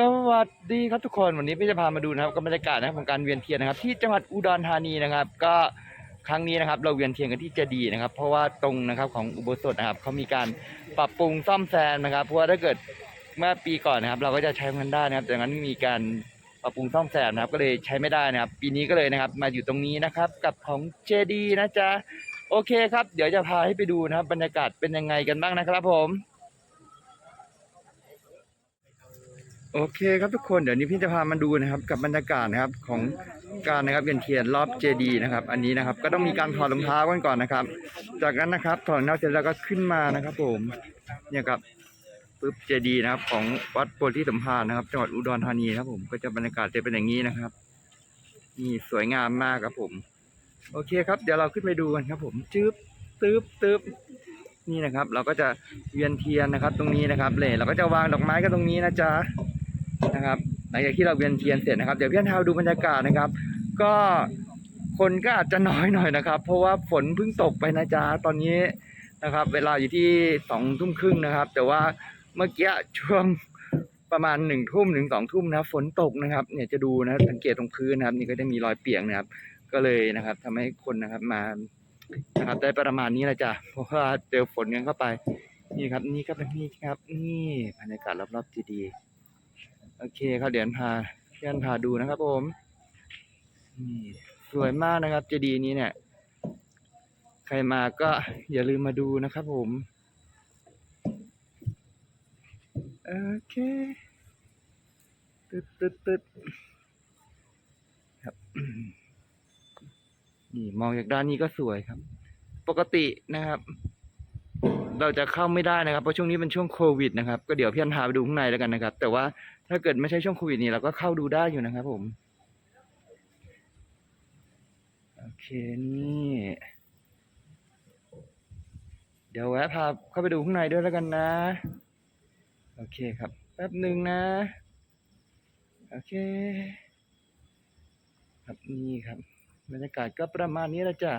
สวัสดีครับทุกคนวันนี้พี่จะพามาดูนะครับกับบรรยากาศนะครับของการเวียนเทียนนะครับ ที่จังหวัดอุดรธานีนะครับ ก็ครั้งนี้นะครับ เราเวียนเทียนกันที่เจดีย์นะครับ เพราะว่าตรงนะครับของอุโบสถนะครับเขามีการปรับปรุงซ่อมแซมนะครับ เพราะว่าถ้าเกิดเมื่อปีก่อนนะครับ เราก็จะใช้มันได้นะครับแต่งั้นมีการปรับปรุงซ่อมแซมนะครับ ก็เลยใช้ไม่ได้นะครับ ปีนี้ก็เลยนะครับ มาอยู่ตรงนี้นะครับ กับของเจดีย์นะจ๊ะโอเคครับ เดี๋ยวจะพาให้ไปดูนะครับ บรรยากาศเป็นยังไงกันบ้างนะครับผม โอเคครับทุกคนเดี๋ยวนี้พี่จะพามาดูนะครับกับบรรยากาศนะครับของการนะครับเวียนเทียนรอบเจดีย์นะครับ อันนี้นะครับก็ต้องมีการถอดรองเท้ากันก่อนนะครับ จากนั้นนะครับถอดรองเท้าเสร็จแล้วก็ขึ้นมานะครับ ผมเนี่ยครับปึ๊บเจดีย์นะครับ ของวัดโพธิสัมภารนะครับจังหวัดอุดรธานีนะครับผมก็จะบรรยากาศจะเป็นอย่างนี้นะครับนี่สวยงามมากครับผม โอเคครับ เดี๋ยวเราขึ้นไปดูกันครับ ผมจึ๊บตึ๊บตึ๊บนี่นะครับ เราก็จะเวียนเทียนนะครับ ตรงนี้นะครับเลยเราก็จะวางดอกไม้กันตรงนี้นะจ๊ะ ลังจากที่เราเวียนเทียนเสร็จนะครับ เดี๋ยวพี่อนเทาดูบรรยากาศนะครับ ก็คนก็อาจจะน้อยหน่อยนะครับ เพราะว่าฝนเพิ่งตกไปนะจ๊ะตอนนี้นะครับ เวลาอยู่ที่สองทุ่มครึ่งนะครับ แต่ว่าเมื่อกี้ช่วงประมาณหนึ่งทุ่มถึงสองทุ่มนะฝนตกนะครับ เนี่ยจะดูนะสังเกตตรงพื้นนะครับ นี่ก็จะมีรอยเปียกนะครับ ก็เลยนะครับทำให้คนนะครับมานะครับได้ประมาณนี้แหละจ้ะเพราะว่าเจอฝนกันเข้าไปนี่ครับ นี่ก็เป็นนี่ครับ นี่บรรยากาศรอบๆดีๆ โอเคครับเดี๋ยวพาเพื่อนพาดูนะครับผมนี่สวยมากนะครับเจดีย์นี้เนี่ย ใครมาก็อย่าลืมมาดูนะครับผมโอเคตึ๊ดตึ๊ดตึ๊ดครับนี่มองจากด้านนี้ก็สวยครับ ปกตินะครับ เราจะเข้าไม่ได้นะครับเพราะช่วงนี้เป็นช่วงโควิดนะครับ ก็เดี๋ยวพี่อันพาไปดูข้างในแล้วกันนะครับ แต่ว่า ถ้าเกิดไม่ใช่ช่วงโควิดนี่เราก็เข้าดูได้อยู่นะครับผมโอเคนี่เดี๋ยวแวะพาเข้าไปดูข้างในด้วยแล้วกันนะ โอเคครับ แป๊บหนึ่งนะ โอเค ครับนี่ครับบรรยากาศก็ประมาณนี้แหละจ้ะ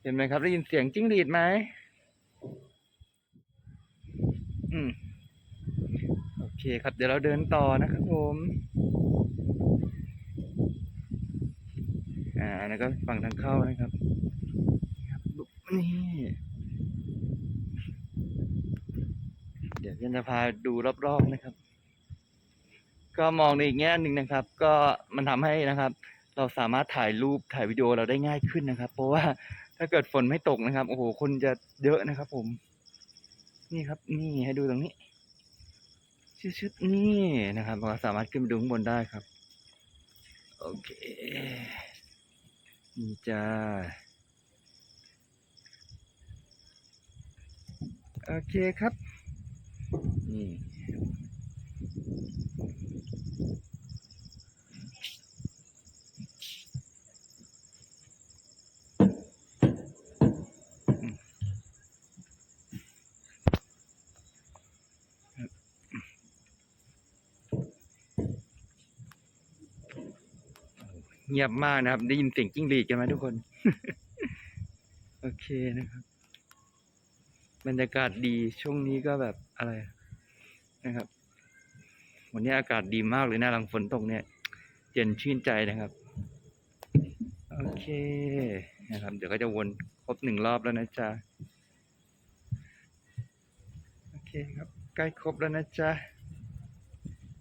เห็นไหมครับได้ยินเสียงจิ้งหรีดไหมอืม คครับ เดี๋ยวเราเดินต่อนะครับผมอ่าแล้วก็ฝั่งทางเข้านะครับนี่เดี๋ยวพี่จะพาดูรอบๆนะครับ ก็มองในอีกแง่หนึ่งนะครับ ก็มันทำให้นะครับ เราสามารถถ่ายรูปถ่ายวิดีโอเราได้ง่ายขึ้นนะครับ เพราะว่าถ้าเกิดฝนไม่ตกนะครับ โอ้โห คนจะเยอะนะครับ ผม นี่ครับ นี่ให้ดูตรงนี้ ชุดนี่นะครับเราสามารถขึ้นไปดูข้างบนได้ครับ โอเคนี่จ้าโอเคครับนี่ เงียบมากนะครับ ได้ยินเสียงจิ้งหรีดกันไหมทุกคน โอเคนะครับ บรรยากาศดีช่วงนี้ก็แบบอะไรนะครับ วันนี้อากาศดีมากเลยนะหลังฝนตกเนี่ยเย็นชื่นใจนะครับ โอเคนะครับ เดี๋ยวก็จะวนครบหนึ่งรอบแล้วนะจ๊ะโอเคครับใกล้ครบแล้วนะจ๊ะ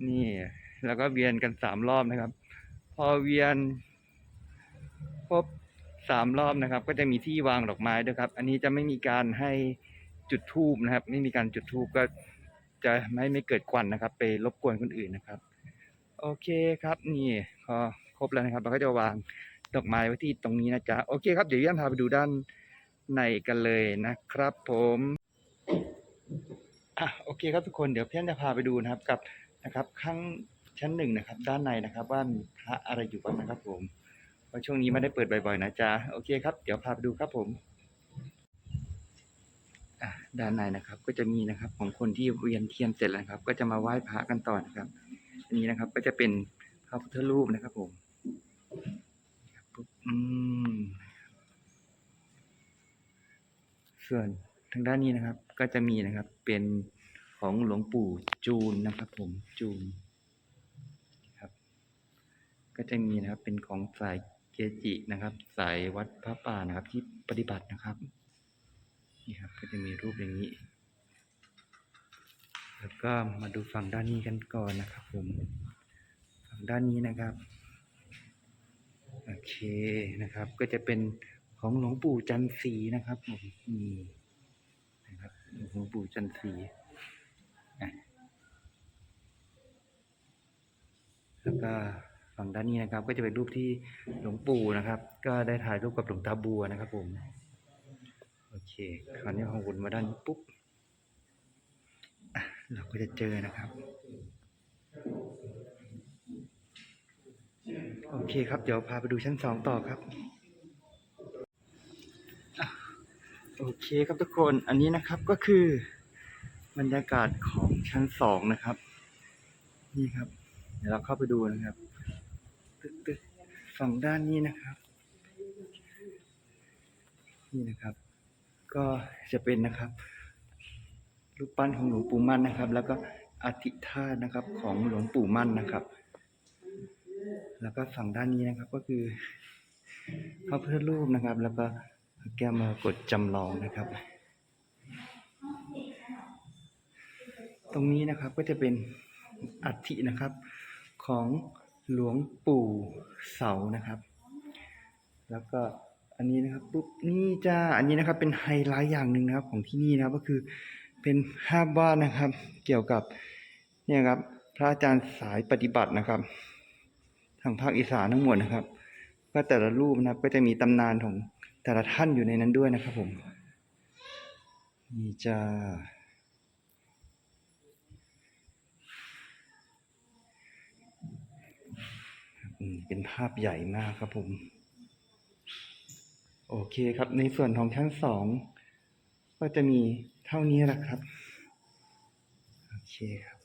นี่ แล้วก็เวียนกันสามรอบนะครับ พอเวียนครบสามรอบนะครับ ก็จะมีที่วางดอกไม้ด้วยครับ อันนี้จะไม่มีการให้จุดทูบนะครับ ไม่มีการจุดทูบก็จะไม่ไม่เกิดควันนะครับ ไปรบกวนคนอื่นนะครับ โอเคครับนี่พอครบแล้วนะครับ เราก็จะวางดอกไม้ไว้ที่ตรงนี้นะจ๊ะโอเคครับเดี๋ยวย่านพาไปดูด้านในกันเลยนะครับ ผมอะโอเคครับทุกคนเดี๋ยวเพี่อนจะพาไปดูนะครับกับนะครับข้าง ชั้นหนึ่งนะครับ ด้านในนะครับ ว่ามีพระอะไรอยู่บ้างนะครับ ผมเพราะช่วงนี้ไม่ได้เปิดบ่อยๆนะจ๊ะโอเคครับเดี๋ยวพาไปดูครับผมด้านในนะครับ ก็จะมีนะครับ ของคนที่เวียนเทียนเสร็จแล้วครับ ก็จะมาไหว้พระกันต่อนะครับ อันนี้นะครับก็จะเป็นพระพุทธรูปนะครับ ผมอืมส่วนทางด้านนี้นะครับ ก็จะมีนะครับ เป็นของหลวงปู่จูนนะครับ ผมจูน ก็จะมีนะครับเป็นของสายเกจินะครับ สายวัดพระป่านะครับ ที่ปฏิบัตินะครับนี่ครับก็จะมีรูปอย่างนี้ แล้วก็มาดูฝั่งด้านนี้กันก่อนนะครับ ผมฝั่งด้านนี้นะครับโอเคนะครับ ก็จะเป็นของหลวงปู่จันทรีนะครับผมนี่นะครับหลวงปู่จันทรีอะแล้วก็ ฝั่งด้านนี้นะครับ ก็จะเป็นรูปที่หลวงปู่นะครับ ก็ได้ถ่ายรูปกับหลวงตาบัวนะครับ ผม โอเค คราวนี้พอวนมาด้านนี้ปุ๊บเราก็จะเจอนะครับ โอเคครับ เดี๋ยวพาไปดูชั้นสองต่อครับอโอเคครับทุกคนอันนี้นะครับก็คือบรรยากาศของชั้นสองนะครับ นี่ครับ เดี๋ยวเราเข้าไปดูนะครับ ตึ๊ดตึ๊ดฝั่งด้านนี้นะครับ นี่นะครับ ก็จะเป็นนะครับรูปปั้นของหลวงปู่มั่นนะครับ แล้วก็อธิธาตนะครับของหลวงปู่มั่นนะครับ แล้วก็ฝั่งด้านนี้นะครับก็คือพระพุทธรูปนะครับ แล้วก็แก้มรกตจำลองนะครับ ตรงนี้นะครับก็จะเป็นอัฐินะครับของ หลวงปู่เสานะครับ แล้วก็อันนี้นะครับปุ๊บนี่จ้าอันนี้นะครับเป็นไฮไลท์อย่างหนึ่งนะครับของที่นี่นะครับก็คือเป็นภาพวาดนะครับ เกี่ยวกับเนี่ยครับพระอาจารย์สายปฏิบัตินะครับ ทางภาคอีสานทั้งหมดนะครับ ก็แต่ละรูปนะครับก็จะมีตำนานของแต่ละท่านอยู่ในนั้นด้วยนะครับผมนี่จะ อืม เป็นภาพใหญ่มากครับผม โอเคครับ ในส่วนของชั้นสองก็จะมีเท่านี้แหละครับ โอเคครับ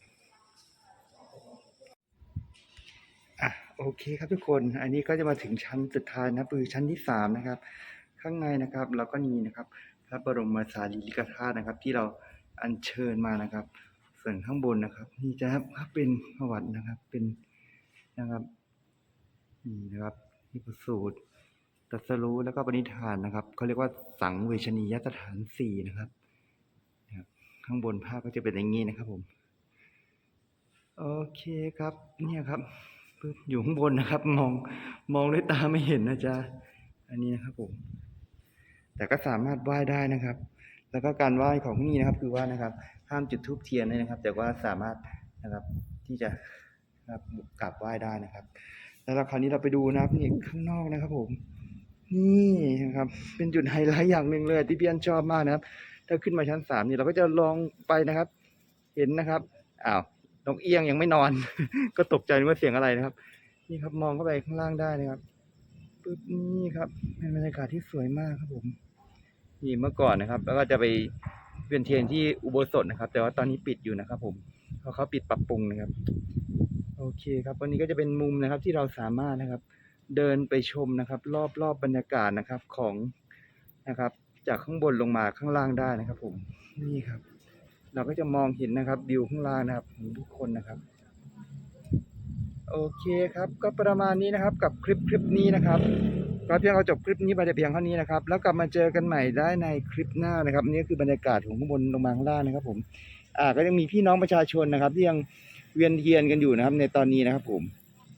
อะโอเคครับทุกคน อันนี้ก็จะมาถึงชั้นสุดท้ายนะคือชั้นที่สามนะครับ ข้างในนะครับ เราก็มีนะครับ พระบรมสารีริกธาตุนะครับ ที่เราอัญเชิญมานะครับ ส่วนข้างบนนะครับ นี่จะครับเป็นประวัตินะครับเป็นนะครับ นี่นะครับที่ประสูตรตรัสรู้แล้วก็ปณิธานนะครับเขาเรียกว่าสังเวชนียสถานสี่นะครับ ข้างบนภาพก็จะเป็นอย่างนี้นะครับ ผม โอเคครับ เนี่ยครับปึ๊บอยู่ข้างบนนะครับ มองมองด้วยตาไม่เห็นนะจ๊ะอันนี้นะครับ ผม แต่ก็สามารถไหว้ได้นะครับ แล้วก็การไหว้ของที่นี่นะครับ คือว่านะครับ ห้ามจุดธูปเทียนเลยนะครับ แต่ว่าสามารถนะครับที่จะนะครับกราบไหว้ได้นะครับ แล้วคราวนี้เราไปดูนะครับนี่ข้างนอกนะครับ ผม นี่นะครับ เป็นจุดไฮไลท์อย่างหนึ่งเลย ที่พี่อันชอบมากนะครับ ถ้าขึ้นมาชั้นสามนี่เราก็จะลองไปนะครับ เห็นนะครับอ้าวนกเอี้ยงยังไม่นอน ก็ตกใจว่าเสียงอะไรนะครับ นี่ครับมองเข้าไปข้างล่างได้นะครับปึ๊บนี่ครับเป็นบรรยากาศที่สวยมากครับผม นี่เมื่อก่อนนะครับ แล้วก็จะไปเวียนเทียนที่อุโบสถนะครับ แต่ว่าตอนนี้ปิดอยู่นะครับ ผมเพราะเขาปิดปรับปรุงนะครับ โอเคครับวันนี้ก็จะเป็นมุมนะครับที่เราสามารถนะครับเดินไปชมนะครับ รอบรอบบรรยากาศนะครับของนะครับ จากข้างบนลงมาข้างล่างได้นะครับ ผมนี่ครับ เราก็จะมองเห็นนะครับวิวข้างล่างนะครับของทุกคนนะครับ โอเคครับ ก็ประมาณนี้นะครับ กับคลิปคลิปนี้นะครับก็เพียงเราจบคลิปนี้ไปแต่เพียงเท่านี้นะครับ แล้วกลับมาเจอกันใหม่ได้ในคลิปหน้านะครับนี่คือบรรยากาศของข้างบนลงมาข้างล่างนะครับ ผม อ่าก็ยังมีพี่น้องประชาชนนะครับที่ยัง เวียนเทียนกันอยู่นะครับ ในตอนนี้นะครับผม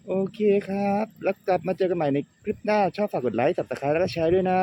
โอเคครับ แล้วกลับมาเจอกันใหม่ในคลิปหน้าชอบฝากกดไลค์สับตะไคร้แล้วก็แชร์ด้วยนะ